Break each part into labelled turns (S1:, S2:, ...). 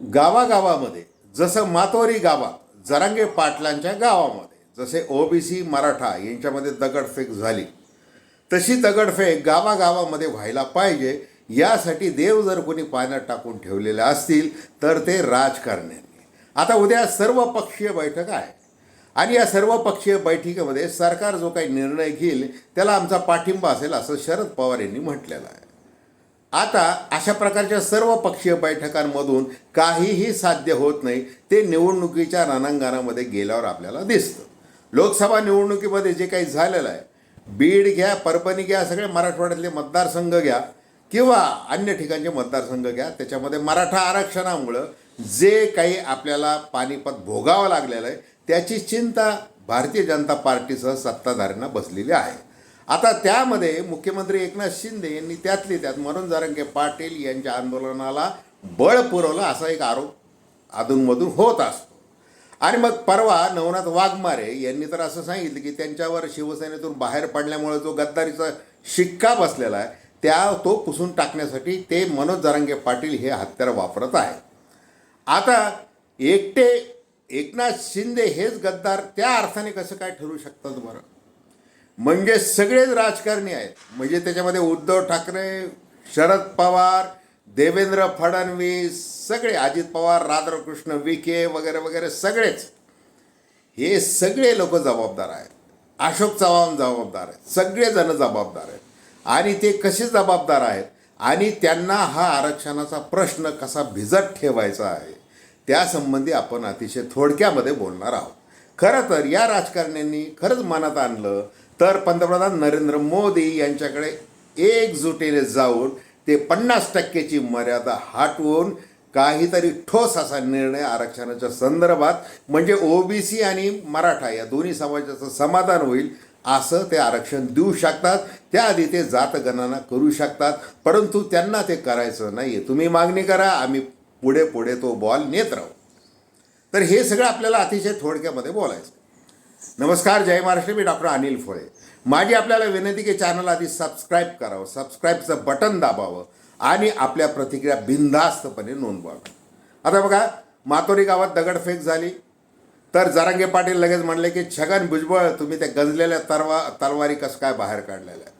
S1: गावागावामध्ये जसं मातोरी गावात जरांगे पाटलांच्या गावामध्ये जसे ओबीसी मराठा यांच्यामध्ये दगडफेक झाली तशी दगडफेक गावागावामध्ये व्हायला पाहिजे. यासाठी देव जर कोणी पाण्यात टाकून ठेवलेले असतील तर ते राजकारण्यांनी. आता उद्या सर्वपक्षीय बैठक आहे. आणि या सर्वपक्षीय बैठकीमध्ये सरकार जो काही निर्णय घेईल त्याला आमचा पाठिंबा असेल असं शरद पवार यांनी म्हटलेलं आहे. आता अशा प्रकारच्या सर्व पक्षीय बैठकांमधून काहीही साध्य होत नाही ते निवडणुकीच्या रणांगणामध्ये गेल्यावर आपल्याला दिसतं. लोकसभा निवडणुकीमध्ये जे काही झालेलं आहे बीड घ्या परभणी घ्या सगळे मराठवाड्यातले मतदारसंघ घ्या किंवा अन्य ठिकाणचे मतदारसंघ घ्या त्याच्यामध्ये मराठा आरक्षणामुळं जे काही आपल्याला पानिपत भोगावं लागलेलं आहे त्याची चिंता भारतीय जनता पार्टीसह सत्ताधाऱ्यांना बसलेली आहे. आता त्यामध्ये मुख्यमंत्री एकनाथ शिंदे यांनी त्यातली त्यात मनोज जारंगे पाटील यांच्या आंदोलनाला बळ पुरवलं असा एक आरोप अधूनमधून होत असतो. आणि मग परवा नवनाथ वाघमारे यांनी तर असं सांगितलं की त्यांच्यावर शिवसेनेतून बाहेर पडल्यामुळे जो गद्दारीचा शिक्का बसलेला आहे त्या तो पुसून टाकण्यासाठी ते मनोज जारंगे पाटील हे हत्यार वापरत आहे आता एकटे एकनाथ शिंदे हेच गद्दार त्या अर्थाने कसं काय ठरू शकतात बरं? म्हणजे सगळेच राजकारणी आहेत. म्हणजे त्याच्यामध्ये उद्धव ठाकरे शरद पवार देवेंद्र फडणवीस सगळे अजित पवार राधाकृष्ण विखे वगैरे वगैरे सगळेच. हे सगळे लोक जबाबदार आहेत. अशोक चव्हाण जबाबदार आहेत. सगळेजण जबाबदार आहेत. आणि ते कसे जबाबदार आहेत? आणि त्यांना हा आरक्षणाचा प्रश्न कसा भिजत ठेवायचा आहे? त्यासंबंधी आपण अतिशय थोडक्यामध्ये बोलणार आहोत. खरं तर या राजकारण्यांनी खरंच मनात आणलं तर पंतप्रधान नरेंद्र मोदी यांच्याकडे एकजुटीने जाऊन ते पन्नास टक्केची मर्यादा हटवून काहीतरी ठोस असा निर्णय आरक्षणाच्या संदर्भात म्हणजे ओबीसी आणि मराठा या दोन्ही समाजाचं समाधान होईल असं ते आरक्षण देऊ शकतात. त्याआधी ते जातगणना करू शकतात परंतु त्यांना ते करायचं नाही आहे तुम्ही मागणी करा आम्ही पुढे पुढे तो बॉल नेत राहू. तर हे सगळं आपल्याला अतिशय थोडक्यामध्ये बोलायचं. नमस्कार जय महाराष्ट्र. मी डॉक्टर अनिल फळे माझी आपल्याला विनंती की चॅनल आधी सबस्क्राईब करावं सबस्क्राईबचं बटन दाबावं आणि आपल्या प्रतिक्रिया बिनधास्तपणे नोंदवाव्या. आता बघा मातोरी गावात दगडफेक झाली. तर जरांगे पाटील लगेच म्हणले की छगन भुजबळ तुम्ही त्या गंजलेल्या तरवा तलवारी कसं काय बाहेर काढलेल्या? आहे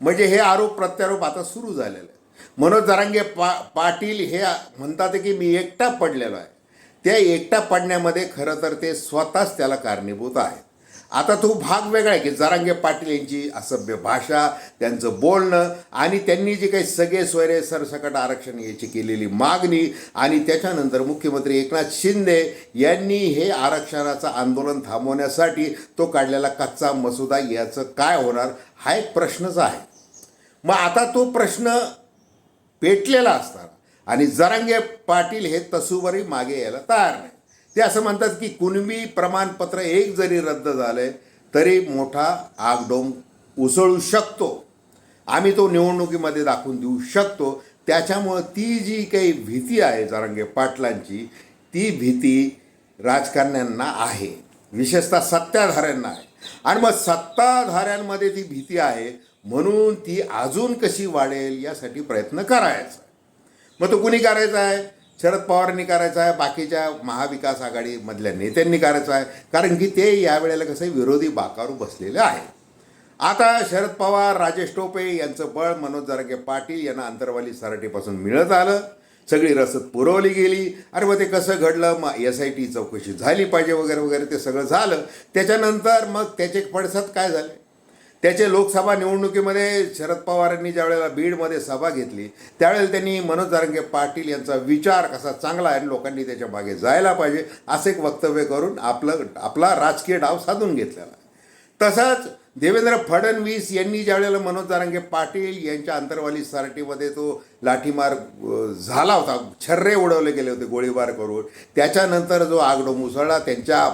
S1: म्हणजे हे आरोप प्रत्यारोप आता सुरू झालेले आहे मनोज जरांगे पा पाटील हे म्हणतात की मी एकटा पडलेलो आहे. त्या एकटा पडण्यामध्ये खरं तर ते स्वतःच त्याला कारणीभूत आहेत. आता तो भाग वेगळा आहे की जरांगे पाटील यांची असभ्य भाषा त्यांचं बोलणं आणि त्यांनी जे काही सगळे स्वैरे सरसकट आरक्षण याची केलेली मागणी आणि त्याच्यानंतर मुख्यमंत्री एकनाथ शिंदे यांनी हे आरक्षणाचं आंदोलन थांबवण्यासाठी तो काढलेला कच्चा मसुदा याचं काय होणार हा एक प्रश्नच आहे. मग आता तो प्रश्न पेटलेला असणार आणि जरांगे पाटील हे तसूवरही मागे यायला तयार नाही. ते असं म्हणतात की कुणबी प्रमाणपत्र एक जरी रद्द झाले तरी मोठा आगडोंग उसळू शकतो. आम्ही तो निवडणुकीमध्ये दाखवून देऊ शकतो. त्याच्यामुळं ती जी काही भीती आहे जरांगे पाटलांची ती भीती राजकारण्यांना आहे. विशेषतः सत्ताधाऱ्यांना आहे. आणि मग सत्ताधाऱ्यांमध्ये ती भीती आहे म्हणून ती अजून कशी वाढेल यासाठी प्रयत्न करायचा. मग तो कुणी करायचा आहे? शरद पवारांनी करायचा आहे बाकीच्या महाविकास आघाडीमधल्या नेत्यांनी करायचं आहे. कारण की ते यावेळेला कसं विरोधी बाकारू बसलेले आहे आता शरद पवार राजेश टोपे यांचं बळ मनोज जरांगे पाटील यांना अंतरवाली सराटीपासून मिळत आलं. सगळी रसद पुरवली गेली. अरे मग ते कसं घडलं? मग एस आय टी चौकशी झाली पाहिजे वगैरे वगैरे ते सगळं झालं. त्याच्यानंतर मग त्याचे पडसाद काय झाले? त्याचे लोकसभा निवडणुकीमध्ये शरद पवारांनी ज्यावेळेला बीडमध्ये सभा घेतली त्यावेळेला त्यांनी मनोज जारंगे पाटील यांचा विचार कसा चांगला आहे आणि लोकांनी त्याच्यामागे जायला पाहिजे असं एक वक्तव्य करून आपलं आपला राजकीय डाव साधून घेतलेला तसंच देवेंद्र फडणवीस यांनी ज्यावेळेला मनोज जारंगे पाटील यांच्या अंतरवाली सराटीमध्ये तो लाठीमार झाला होता छर्रे उडवले गेले होते गोळीबार करून त्याच्यानंतर जो आगडो मुसळला त्यांच्या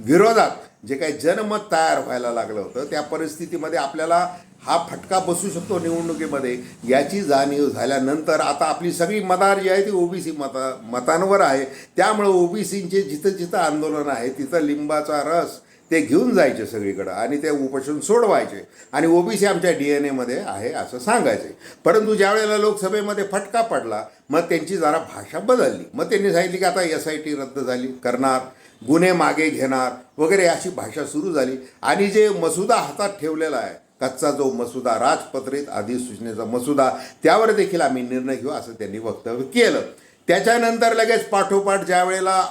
S1: विरोधात जे काही जनमत तयार व्हायला लागलं होतं त्या परिस्थितीमध्ये आपल्याला हा फटका बसू शकतो निवडणुकीमध्ये याची जाणीव झाल्यानंतर आता आपली सगळी मदार जी आहे ती ओबीसी मता मतांवर आहे. त्यामुळं ओबीसींचे जिथं जिथं आंदोलन आहे तिथं लिंबाचा रस ते घेऊन जायचे सगळीकडं आणि ते उपोषण सोडवायचे आणि ओबीसी आमच्या डी एन एमध्ये आहे असं सांगायचे. परंतु ज्यावेळेला लोकसभेमध्ये फटका पडला मग त्यांची जरा भाषा बदलली. मग त्यांनी सांगितली की आता एस आय टी रद्द झाली करणार. गुन्हे मागे घेणार वगैरे अशी भाषा सुरू झाली. आणि जे मसुदा हातात ठेवलेला आहे कच्चा जो मसुदा राजपत्रित अधिसूचनेचा मसुदा त्यावर देखील आम्ही निर्णय घेऊ असं त्यांनी वक्तव्य केलं. त्याच्यानंतर लगेच पाठोपाठ ज्या वेळेला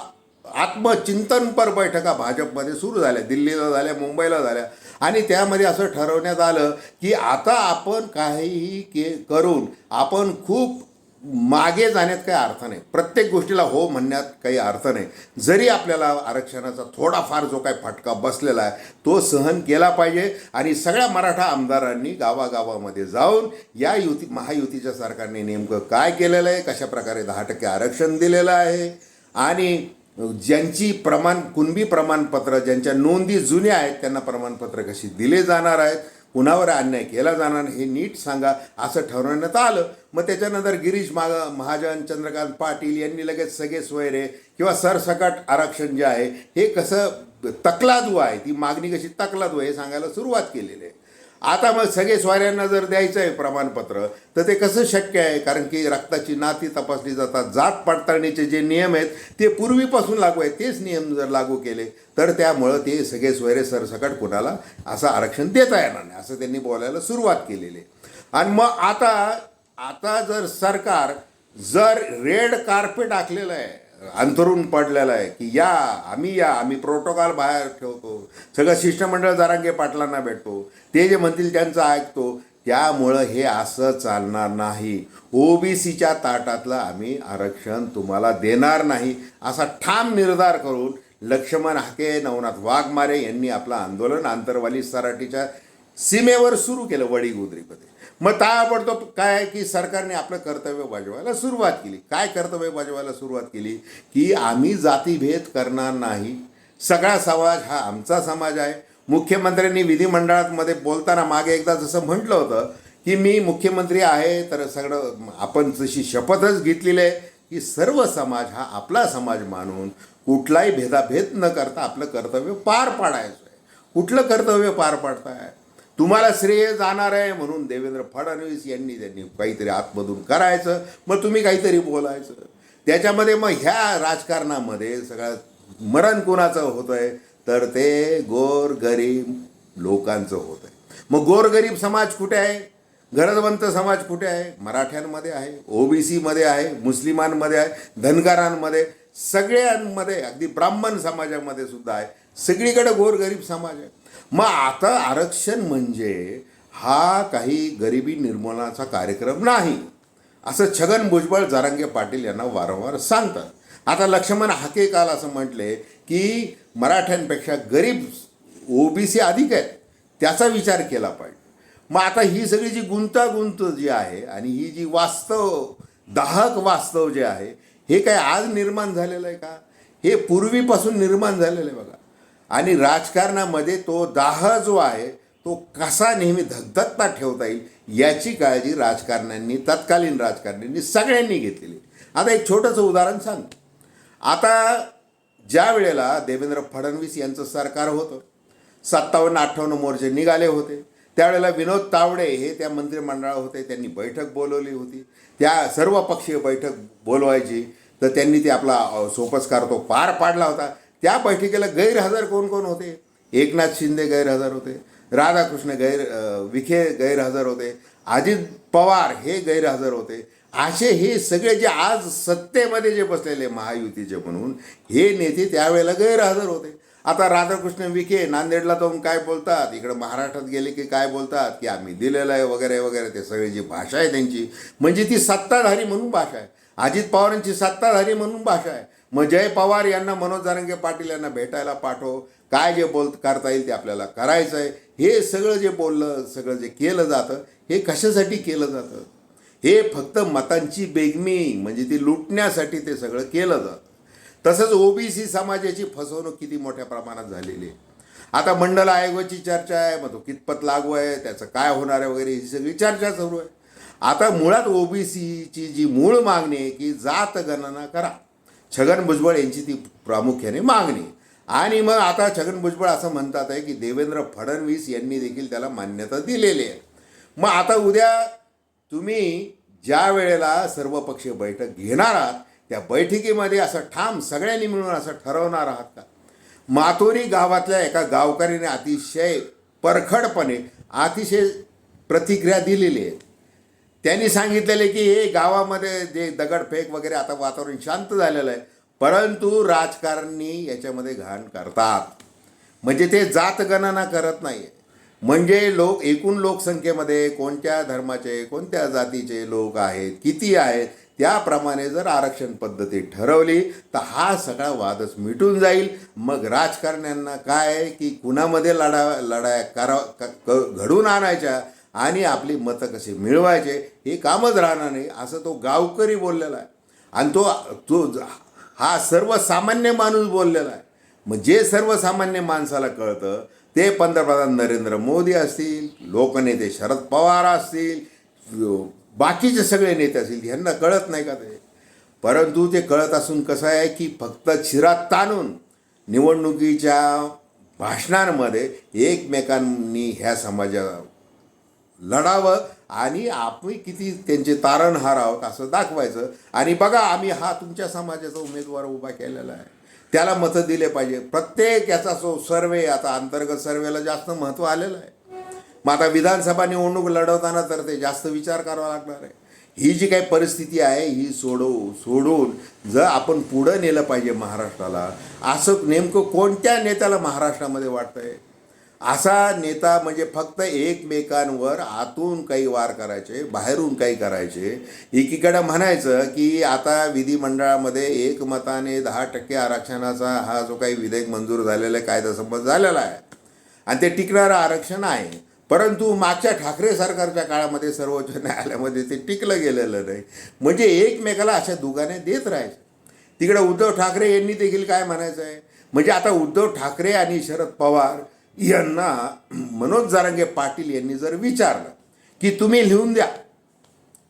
S1: आत्मचिंतनपर बैठका भाजपमध्ये सुरू झाल्या दिल्लीला झाल्या मुंबईला झाल्या. आणि त्यामध्ये असं ठरवण्यात आलं की आता आपण काहीही के करून आपण खूप मागे जाण्यात काही अर्थ नाही. प्रत्येक गोष्टीला हो म्हणण्यात काही अर्थ नाही. जरी आपल्याला आरक्षणाचा थोडाफार जो काही फटका बसलेला आहे तो सहन केला पाहिजे आणि सगळ्या मराठा आमदारांनी गावागावामध्ये जाऊन या युती महायुतीच्या सरकारने नेमकं काय केलेलं आहे कशा प्रकारे दहा टक्के आरक्षण दिलेलं आहे आणि ज्यांची प्रमाण कुणबी प्रमाणपत्र ज्यांच्या नोंदी जुन्या आहेत त्यांना प्रमाणपत्र कशी दिले जाणार आहेत कुणावर अन्याय केला जाणार हे नीट सांगा असं ठरवण्यात आलं. मग त्याच्यानंतर गिरीश माग महाजन चंद्रकांत पाटील यांनी लगेच सगळे सोयरे किंवा सरसकट आरक्षण जे आहे हे कसं तकलादू आहे ती मागणी कशी तकलादू आहे हे सांगायला सुरुवात केलेली आहे. आता मग सगळे स्वाऱ्यांना जर द्यायचं आहे प्रमाणपत्र तर ते कसं शक्य आहे? कारण की रक्ताची नाती तपासली जातात जात पडताळणीचे जे नियम आहेत ते पूर्वीपासून लागू आहेत तेच नियम जर लागू केले तर त्यामुळं ते सगळे सोयरे सरसकट कुणाला असं आरक्षण देता येणार नाही असं त्यांनी बोलायला सुरुवात केलेली आहे. आणि मग आता आता जर सरकार जर रेड कार्पेट आखलेलं आहे अंतरून पडलेलं आहे की या आम्ही या आम्ही प्रोटोकॉल बाहेर ठेवतो. सगळं शिष्टमंडळ जरांगे पाटलांना भेटतो. ते जे म्हणतील त्यांचं ऐकतो. त्यामुळं हे असं चालणार नाही. ओबीसीच्या ताटातलं आम्ही आरक्षण तुम्हाला देणार नाही. असा ठाम निर्धार करून लक्ष्मण हाके नवनाथ वाघमारे यांनी आपलं आंदोलन आंतरवाली सराटीच्या सीमेवर सुरू केलं वडी मग ताबडतोब काय की सरकारने आपलं कर्तव्य बजावायला सुरुवात केली. काय कर्तव्य बजावायला सुरुवात केली? की आम्ही जातीभेद करणार नाही. सगळा समाज हा आमचा समाज आहे. मुख्यमंत्र्यांनी विधिमंडळामध्ये बोलताना मागे एकदा जसं म्हटलं होतं की मी मुख्यमंत्री आहे तर सगळं आपण जशी शपथच घेतलेली आहे की सर्व समाज हा आपला समाज मानून कुठलाही भेदाभेद न करता आपलं कर्तव्य पार पाडायचं आहे. कुठलं कर्तव्य पार पाडताय? तुम्हाला श्रेय जाणार आहे म्हणून देवेंद्र फडणवीस यांनी त्यांनी काहीतरी आतमधून करायचं मग तुम्ही काहीतरी बोलायचं. त्याच्यामध्ये मग ह्या राजकारणामध्ये सगळ्यात मरण कोणाचं होतं आहे तर ते गोरगरीब लोकांचं होतं आहे मग गोरगरीब समाज कुठे आहे? गरजवंत समाज कुठे आहे? मराठ्यांमध्ये आहे ओबीसीमध्ये आहे मुस्लिमांमध्ये आहे धनगारांमध्ये सगळ्यांमध्ये अगदी ब्राह्मण समाजामध्ये सुद्धा आहे. सगळीकडे गोरगरीब समाज आहे. मग आता आरक्षण म्हणजे हा काही गरिबी निर्मूलनाचा कार्यक्रम नाही. असं छगन भुजबळ जारांगे पाटील यांना वारंवार सांगतात. आता लक्ष्मण हाके काल असं म्हटले की मराठ्यांपेक्षा गरीब ओबीसी अधिक आहेत. त्याचा विचार केला पाहिजे. मग आता ही सगळी जी गुंतागुंत जी आहे आणि ही जी वास्तव दाहक वास्तव जे आहे हे काय आज निर्माण झालेलं आहे का? हे पूर्वीपासून निर्माण झालेलं आहे बघा. आणि राजकारणामध्ये तो दाह जो आहे तो कसा नेहमी धगधगता ठेवता येईल याची काळजी राजकारण्यांनी तत्कालीन राजकारण्यांनी सगळ्यांनी घेतलेली आता एक छोटंसं उदाहरण सांग आता ज्या वेळेला देवेंद्र फडणवीस यांचं सरकार होतं सत्तावन्न अठ्ठावन्न मोर्चे निघाले होते त्यावेळेला विनोद तावडे हे त्या मंत्रिमंडळात होते त्यांनी बैठक बोलवली होती. त्या सर्व पक्षीय बैठक बोलवायची तर त्यांनी ते आपला सोपस्कार तो पार पाडला होता. त्या बैठकीला गैरहजर कोण कोण होते? एकनाथ शिंदे गैरहजर होते. राधाकृष्ण गैर विखे गैरहजर होते. अजित पवार हे गैरहजर होते. असे हे सगळे जे आज सत्तेमध्ये जे बसलेले महायुतीचे म्हणून हे नेते त्यावेळेला गैरहजर होते. आता राधाकृष्ण विखे नांदेडला जाऊन काय बोलतात? इकडं महाराष्ट्रात गेले की काय बोलतात? की आम्ही दिलेलं आहे वगैरे वगैरे ते सगळी जी भाषा आहे त्यांची. म्हणजे ती सत्ताधारी म्हणून भाषा आहे. अजित पवारांची सत्ताधारी म्हणून भाषा आहे. मग जय पवार यांना मनोज जारंगे पाटील यांना भेटायला पाठव. काय जे बोल करता येईल ते आपल्याला करायचं आहे हे सगळं जे बोललं सगळं जे केलं जातं हे कशासाठी केलं जातं? हे फक्त मतांची बेगमी म्हणजे ती लुटण्यासाठी ते सगळं केलं जातं. तसंच ओबीसी समाजाची फसवणूक किती मोठ्या प्रमाणात झालेली आहे. आता मंडल आयोगाची चर्चा आहे मग तो कितपत लागू आहे त्याचं काय होणार आहे वगैरे ही सगळी चर्चा सुरू आहे. आता मुळात ओबीसीची जी मूळ मागणी आहे की जात गणना करा. छगन भुजबळ यांची ती प्रामुख्याने मागणी. आणि मग आता छगन भुजबळ असं म्हणतात आहे की देवेंद्र फडणवीस यांनी देखील त्याला मान्यता दिलेली आहे. मग आता उद्या तुम्ही ज्या वेळेला सर्वपक्षीय बैठक घेणार आहात त्या बैठकीमध्ये असं ठाम सगळ्यांनी मिळून असं ठरवणार आहात का? मातोरी गावातल्या एका गावकऱ्याने अतिशय परखडपणे अतिशय प्रतिक्रिया दिलेली आहे. त्यांनी सांगितलेले की हे गावामध्ये जे दगडफेक वगैरे आता वातावरण शांत झालेलं आहे. परंतु राजकारणी याच्यामध्ये घाण करतात. म्हणजे ते जातगणना करत नाही म्हणजे लोक एकूण लोकसंख्येमध्ये कोणत्या धर्माचे कोणत्या जातीचे लोक आहेत किती आहेत त्याप्रमाणे जर आरक्षण पद्धती ठरवली तर हा सगळा वादच मिटून जाईल. मग राजकारण्यांना काय आहे की कुणामध्ये लढा लढाया करा क- घडून आणायच्या? आणि आपली मतं कशी मिळवायचे हे कामच राहणार नाही असं तो गावकरी बोललेला आहे. आणि तो तो हा सर्वसामान्य माणूस बोललेला आहे. मग जे सर्वसामान्य माणसाला कळतं ते पंतप्रधान नरेंद्र मोदी असतील लोकनेते शरद पवार असतील बाकीचे सगळे नेते असतील ह्यांना कळत नाही का ते? परंतु ते कळत असून कसं आहे की फक्त शिरात ताणून निवडणुकीच्या भाषणांमध्ये एकमेकांनी ह्या समाजा लढावं आणि आपण किती त्यांचे तारणहार आहोत असं दाखवायचं. आणि बघा आम्ही हा तुमच्या समाजाचा उमेदवार उभा केलेला आहे. त्याला मतं दिले पाहिजे. प्रत्येक याचा जो सर्वे आता अंतर्गत सर्वेला जास्त महत्त्व आलेलं आहे. मग आता विधानसभा निवडणूक लढवताना तर ते जास्त विचार करावा लागणार आहे. ही जी काही परिस्थिती आहे ही सोडवू सोडून जर आपण पुढं नेलं पाहिजे महाराष्ट्राला असं नेमकं कोणत्या नेत्याला महाराष्ट्रामध्ये वाटतंय? असा नेता म्हणजे फक्त एकमेकांवर आतून काही वार करायचे बाहेरून काही करायचे. एकीकडे म्हणायचं की आता विधिमंडळामध्ये एकमताने दहा टक्के आरक्षणाचा हा जो काही विधेयक मंजूर झालेला आहे कायदा संमत झालेला आहे. आणि ते टिकणारं आरक्षण आहे. परंतु मागच्या ठाकरे सरकारच्या काळामध्ये सर्वोच्च न्यायालयामध्ये ते टिकलं गेलेलं नाही. म्हणजे एकमेकाला अशा दुगाने देत राहायचं. तिकडे उद्धव ठाकरे यांनी देखील काय म्हणायचं आहे म्हणजे आता उद्धव ठाकरे आणि शरद पवार यांना मनोज जारंगे पाटील यांनी जर विचारलं की तुम्ही लिहून द्या.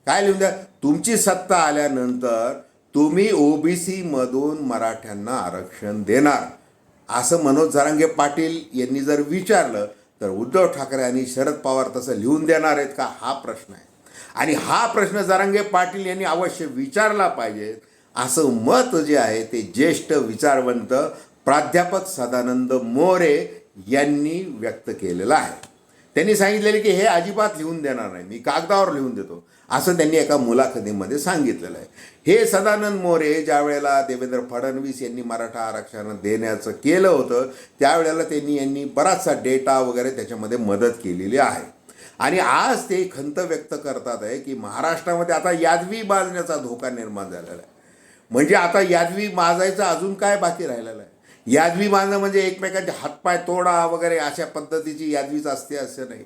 S1: काय लिहून द्या? तुमची सत्ता आल्यानंतर तुम्ही ओबीसीमधून मराठ्यांना आरक्षण देणार. असं मनोज जारांगे पाटील यांनी जर विचारलं तर उद्धव ठाकरे आणि शरद पवार तसं लिहून देणार आहेत का? हा प्रश्न आहे. आणि हा प्रश्न जारांगे पाटील यांनी अवश्य विचारला पाहिजे. असं मत जे आहे ते ज्येष्ठ विचारवंत प्राध्यापक सदानंद मोरे यांनी व्यक्त केलेलं आहे. त्यांनी सांगितलेलं की हे अजिबात लिहून देणार नाही. मी कागदावर लिहून देतो. असं त्यांनी एका मुलाखतीमध्ये सांगितलेलं आहे. हे सदानंद मोरे ज्या वेळेला देवेंद्र फडणवीस यांनी मराठा आरक्षण देण्याचं केलं होतं त्यावेळेला त्यांनी यांनी बराचसा डेटा वगैरे त्याच्यामध्ये मदत केलेली आहे. आणि आज ते खंत व्यक्त करतात आहे की महाराष्ट्रामध्ये आता यादवी बाजण्याचा धोका निर्माण झालेला आहे. म्हणजे आता यादवी माजायचं अजून काय बाकी राहिलेलं आहे? यादवी बांधणं म्हणजे एकमेकांचे हातपाय तोडा वगैरे अशा पद्धतीची यादवीच असते असं नाही.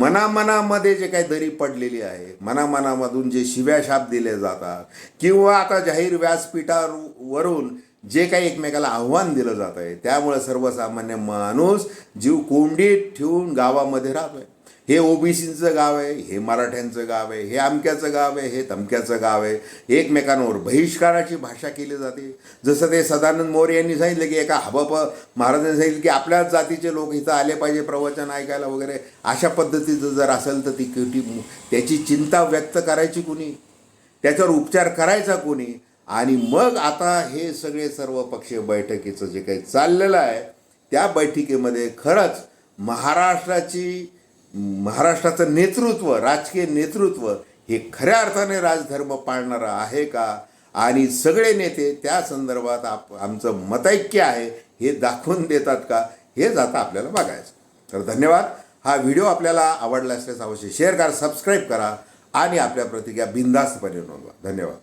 S1: मनामनामध्ये जे काही दरी पडलेली आहे मनामनामधून जे शिव्या शाप दिले जातात किंवा आता जाहीर व्यासपीठावरून जे काही एकमेकाला आव्हान दिलं जात आहे त्यामुळे सर्वसामान्य माणूस जीव कोंडीत ठेवून गावामध्ये राहतोय. हे ओबीसीचं गाव आहे हे मराठ्यांचं गाव आहे हे अमक्याचं गाव आहे हे तमक्याचं गाव आहे. एकमेकांवर बहिष्काराची भाषा केली जाते. जसं ते सदानंद मोरे यांनी सांगितलं की एका हबप महाराजांनी सांगितलं की आपल्याच जातीचे लोक इथं आले पाहिजे प्रवचन ऐकायला वगैरे. अशा पद्धतीचं जर असेल तर ती किटी त्याची चिंता व्यक्त करायची कुणी? त्याच्यावर उपचार करायचा कोणी? आणि मग आता हे सगळे सर्व पक्षीय बैठकीचं जे काही चाललेलं आहे त्या बैठकीमध्ये खरंच महाराष्ट्राची महाराष्ट्राचं नेतृत्व राजकीय नेतृत्व हे खऱ्या अर्थाने राजधर्म पाळणारं आहे का? आणि सगळे नेते त्या संदर्भात आप आमचं मतैक्य आहे हे दाखवून देतात का? हेच आता आपल्याला बघायचं. तर धन्यवाद. हा व्हिडिओ आपल्याला आवडला असल्यास अवश्य शेअर करा सबस्क्राईब करा आणि आपल्या प्रतिक्रिया बिंदास्तपणे नोंदवा. धन्यवाद.